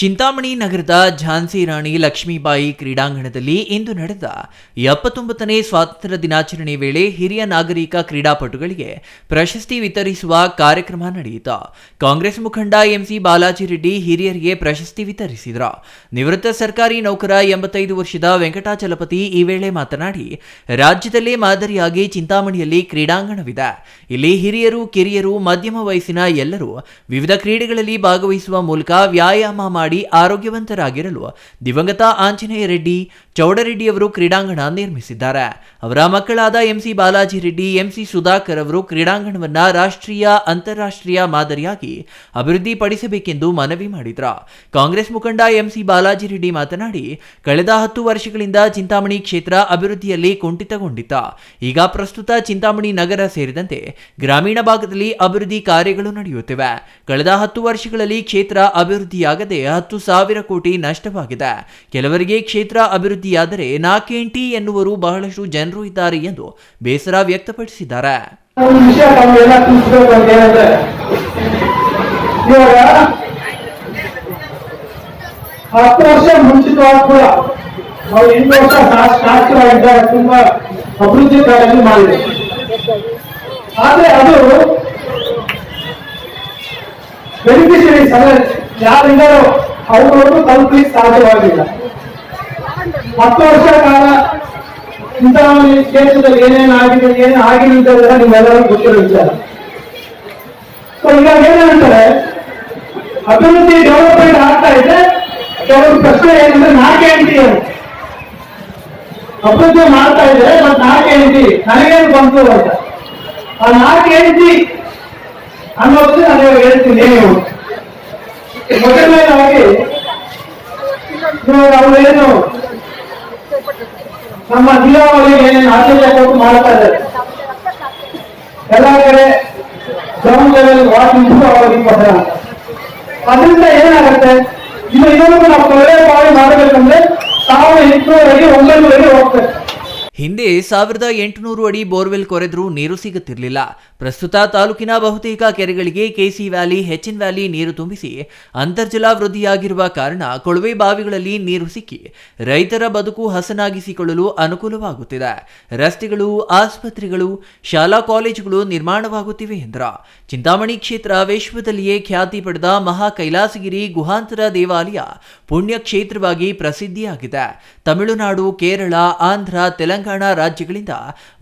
ಚಿಂತಾಮಣಿ ನಗರದ ಝಾನ್ಸಿ ರಾಣಿ ಲಕ್ಷ್ಮೀಬಾಯಿ ಕ್ರೀಡಾಂಗಣದಲ್ಲಿ ಇಂದು ನಡೆದ ಎಪ್ಪತ್ತೊಂಬತ್ತನೇ ಸ್ವಾತಂತ್ರ್ಯ ದಿನಾಚರಣೆ ವೇಳೆ ಹಿರಿಯ ನಾಗರಿಕ ಕ್ರೀಡಾಪಟುಗಳಿಗೆ ಪ್ರಶಸ್ತಿ ವಿತರಿಸುವ ಕಾರ್ಯಕ್ರಮ ನಡೆಯಿತು. ಕಾಂಗ್ರೆಸ್ ಮುಖಂಡ ಎಂಸಿ ಬಾಲಾಜಿ ರೆಡ್ಡಿ ಹಿರಿಯರಿಗೆ ಪ್ರಶಸ್ತಿ ವಿತರಿಸಿದರು. ನಿವೃತ್ತ ಸರ್ಕಾರಿ ನೌಕರ ಎಂಬತ್ತೈದು ವರ್ಷದ ವೆಂಕಟಾಚಲಪತಿ ಈ ವೇಳೆ ಮಾತನಾಡಿ, ರಾಜ್ಯದಲ್ಲೇ ಮಾದರಿಯಾಗಿ ಚಿಂತಾಮಣಿಯಲ್ಲಿ ಕ್ರೀಡಾಂಗಣವಿದೆ. ಇಲ್ಲಿ ಹಿರಿಯರು, ಕಿರಿಯರು, ಮಧ್ಯಮ ವಯಸ್ಸಿನ ಎಲ್ಲರೂ ವಿವಿಧ ಕ್ರೀಡೆಗಳಲ್ಲಿ ಭಾಗವಹಿಸುವ ಮೂಲಕ ವ್ಯಾಯಾಮ ಮಾಡಿ ಆರೋಗ್ಯವಂತರಾಗಿರಲು ದಿವಂಗತ ಆಂಜನೇಯ ರೆಡ್ಡಿ ಚೌಡರೆಡ್ಡಿಯವರು ಕ್ರೀಡಾಂಗಣ ನಿರ್ಮಿಸಿದ್ದಾರೆ. ಅವರ ಮಕ್ಕಳಾದ ಎಂಸಿ ಬಾಲಾಜಿ ರೆಡ್ಡಿ ಎಂಸಿ ಸುಧಾಕರ್ ಅವರು ಕ್ರೀಡಾಂಗಣವನ್ನ ರಾಷ್ಟ್ರೀಯ, ಅಂತಾರಾಷ್ಟ್ರೀಯ ಮಾದರಿಯಾಗಿ ಅಭಿವೃದ್ಧಿಪಡಿಸಬೇಕೆಂದು ಮನವಿ ಮಾಡಿದ್ರು. ಕಾಂಗ್ರೆಸ್ ಮುಖಂಡ ಎಂಸಿ ಬಾಲಾಜಿ ರೆಡ್ಡಿ ಮಾತನಾಡಿ, ಕಳೆದ ಹತ್ತು ವರ್ಷಗಳಿಂದ ಚಿಂತಾಮಣಿ ಕ್ಷೇತ್ರ ಅಭಿವೃದ್ಧಿಯಲ್ಲಿ ಕುಂಠಿತಗೊಂಡಿತ್ತ. ಈಗ ಪ್ರಸ್ತುತ ಚಿಂತಾಮಣಿ ನಗರ ಸೇರಿದಂತೆ ಗ್ರಾಮೀಣ ಭಾಗದಲ್ಲಿ ಅಭಿವೃದ್ಧಿ ಕಾರ್ಯಗಳು ನಡೆಯುತ್ತಿವೆ. ಕಳೆದ ಹತ್ತು ವರ್ಷಗಳಲ್ಲಿ ಕ್ಷೇತ್ರ ಅಭಿವೃದ್ಧಿಯಾಗದೆ ಹತ್ತು ಸಾವಿರ ಕೋಟಿ ನಷ್ಟವಾಗಿದೆ. ಕೆಲವರಿಗೆ ಕ್ಷೇತ್ರ ಅಭಿವೃದ್ಧಿಯಾದರೆ ನಾಕೇಂಟಿ ಎನ್ನುವರು ಬಹಳಷ್ಟು ಜನರು ಇದ್ದಾರೆ ಎಂದು ಬೇಸರ ವ್ಯಕ್ತಪಡಿಸಿದ್ದಾರೆ. ಹತ್ತು ವರ್ಷ ಮುಂಚಿತವಾಗಿ ಕೂಡ ನಾವು ಎಂಟು ವರ್ಷ ಶಾಸಕರಾಗಿದ್ದಾಗ ತುಂಬಾ ಅಭಿವೃದ್ಧಿ ಕಾರ್ಯಗಳು ಮಾಡಿದೆ. ಆದ್ರೆ ಅದು ಬೆನಿಫಿಷರೀಸ್ ಅಂದ್ರೆ ಯಾರಿಂದ ಅವ್ರವರೆಗೂ ತಲುಪಲಿಕ್ಕೆ ಸಾಧ್ಯವಾಗಿಲ್ಲ. ಹತ್ತು ವರ್ಷ ಕಾಲ ಚಿಂತಾಮಣಿ ಕ್ಷೇತ್ರದಲ್ಲಿ ಏನೇನು ಆಗಿದೆ ಏನೇನು ಆಗಿದೆ ಅಂತ ನಿಮ್ಮೆಲ್ಲರೂ ಗೊತ್ತಿರೋ ವಿಚಾರ. ಸೊ ಈಗ ಏನಂತಾರೆ? ಅಭಿವೃದ್ಧಿ ಡೆವಲಪ್ಮೆಂಟ್ ಆಗ್ತಾ ಇದೆ. ಕೆಲವೊಂದು ಪ್ರಶ್ನೆ ಏನಂದ್ರೆ ನಾಲ್ಕು ಎಂಟಿ ಅಭಿವೃದ್ಧಿ ಮಾಡ್ತಾ ಇದ್ರೆ ಮತ್ತೆ ನಾಲ್ಕು ಎಂಟಿ ನನಗೇನು ಬಂತು ಅಂತ. ಆ ನಾಲ್ಕು ಎಂಟಿ ಅನ್ನೋದು ನಾನು ಹೇಳ್ತೀನಿ. ಏನು ಮೊದಲನೇದಾಗಿ ನಮ್ಮ ದೀಪಾವಳಿ ಏನೇನು ಆಚರಣೆ ಕೊಟ್ಟು ಮಾಡ್ತಾ ಇದ್ದಾರೆ. ಎಲ್ಲ ಕಡೆ ಗ್ರೌಂಡ್ ಲೆವೆಲ್ ಇಂಪ್ರೂವ್ ಆಗೋದಕ್ಕೋಸ್ಕರ ಅದರಿಂದ ಏನಾಗುತ್ತೆ? ಇನ್ನು ಇನ್ನೊಂದು ನಾವು ಕೊಳೆ ಬಾವಿ ಮಾಡಬೇಕಂದ್ರೆ ಸಾವಿರದ ಎಂಟುನೂರರಿಗೆ ಒಂಬೈನೂರರಿಗೆ ಹೋಗ್ತದೆ. ಹಿಂದೆ ಸಾವಿರದ ಎಂಟುನೂರು ಅಡಿ ಬೋರ್ವೆಲ್ ಕೊರೆದರೂ ನೀರು ಸಿಗುತ್ತಿರಲಿಲ್ಲ. ಪ್ರಸ್ತುತ ತಾಲೂಕಿನ ಬಹುತೇಕ ಕೆರೆಗಳಿಗೆ ಕೆಸಿ ವ್ಯಾಲಿ, ಹೆಚ್ಚಿನ ವ್ಯಾಲಿ ನೀರು ತುಂಬಿಸಿ ಅಂತರ್ಜಲ ವೃದ್ಧಿಯಾಗಿರುವ ಕಾರಣ ಕೊಳವೆ ಬಾವಿಗಳಲ್ಲಿ ನೀರು ಸಿಕ್ಕಿ ರೈತರ ಬದುಕು ಹಸನಾಗಿಸಿಕೊಳ್ಳಲು ಅನುಕೂಲವಾಗುತ್ತಿದೆ. ರಸ್ತೆಗಳು, ಆಸ್ಪತ್ರೆಗಳು, ಶಾಲಾ ಕಾಲೇಜುಗಳು ನಿರ್ಮಾಣವಾಗುತ್ತಿವೆ ಎಂದ್ರ. ಚಿಂತಾಮಣಿ ಕ್ಷೇತ್ರ ವಿಶ್ವದಲ್ಲಿಯೇ ಖ್ಯಾತಿ ಪಡೆದ ಮಹಾ ಕೈಲಾಸಗಿರಿ ಗುಹಾಂತರ ದೇವಾಲಯ ಪುಣ್ಯ ಕ್ಷೇತ್ರವಾಗಿ ಪ್ರಸಿದ್ಧಿಯಾಗಿದೆ. ತಮಿಳುನಾಡು, ಕೇರಳ, ಆಂಧ್ರ, ತೆಲಂಗಾಣ ರಾಜ್ಯಗಳಿಂದ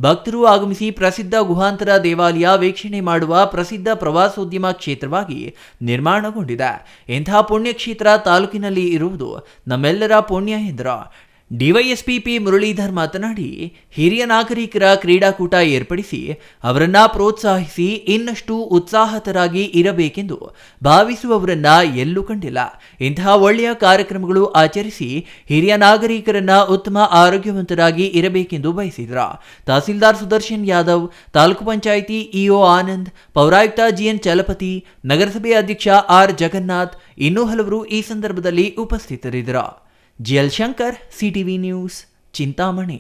ಭಕ್ತರು ಆಗಮಿಸಿ ಪ್ರಸಿದ್ಧ ಗುಹಾಂತರ ದೇವಾಲಯ ವೀಕ್ಷಣೆ ಮಾಡುವ ಪ್ರಸಿದ್ಧ ಪ್ರವಾಸೋದ್ಯಮ ಕ್ಷೇತ್ರವಾಗಿ ನಿರ್ಮಾಣಗೊಂಡಿದೆ. ಇಂತಹ ಪುಣ್ಯಕ್ಷೇತ್ರ ತಾಲೂಕಿನಲ್ಲಿ ಇರುವುದು ನಮ್ಮೆಲ್ಲರ ಪುಣ್ಯ ಎಂದರು. ಡಿವೈಎಸ್ಪಿ ಪಿ ಮುರಳೀಧರ್ ಮಾತನಾಡಿ, ಹಿರಿಯ ನಾಗರಿಕರ ಕ್ರೀಡಾಕೂಟ ಏರ್ಪಡಿಸಿ ಅವರನ್ನ ಪ್ರೋತ್ಸಾಹಿಸಿ ಇನ್ನಷ್ಟು ಉತ್ಸಾಹತರಾಗಿ ಇರಬೇಕೆಂದು ಭಾವಿಸುವವರನ್ನ ಎಲ್ಲೂ ಕಂಡಿಲ್ಲ. ಇಂತಹ ಒಳ್ಳೆಯ ಕಾರ್ಯಕ್ರಮಗಳು ಆಚರಿಸಿ ಹಿರಿಯ ನಾಗರಿಕರನ್ನ ಉತ್ತಮ ಆರೋಗ್ಯವಂತರಾಗಿ ಇರಬೇಕೆಂದು ಬಯಸಿದ್ರ. ತಹಸೀಲ್ದಾರ್ ಸುದರ್ಶನ್ ಯಾದವ್, ತಾಲೂಕು ಪಂಚಾಯಿತಿ ಇಒ ಆನಂದ್, ಪೌರಾಯುಕ್ತ ಜಿಎನ್ ಚಲಪತಿ, ನಗರಸಭೆ ಅಧ್ಯಕ್ಷ ಆರ್ ಜಗನ್ನಾಥ್ ಇನ್ನೂ ಹಲವರು ಈ ಸಂದರ್ಭದಲ್ಲಿ ಉಪಸ್ಥಿತರಿದ್ದರು. Jayalshankar C T V news Chintamani.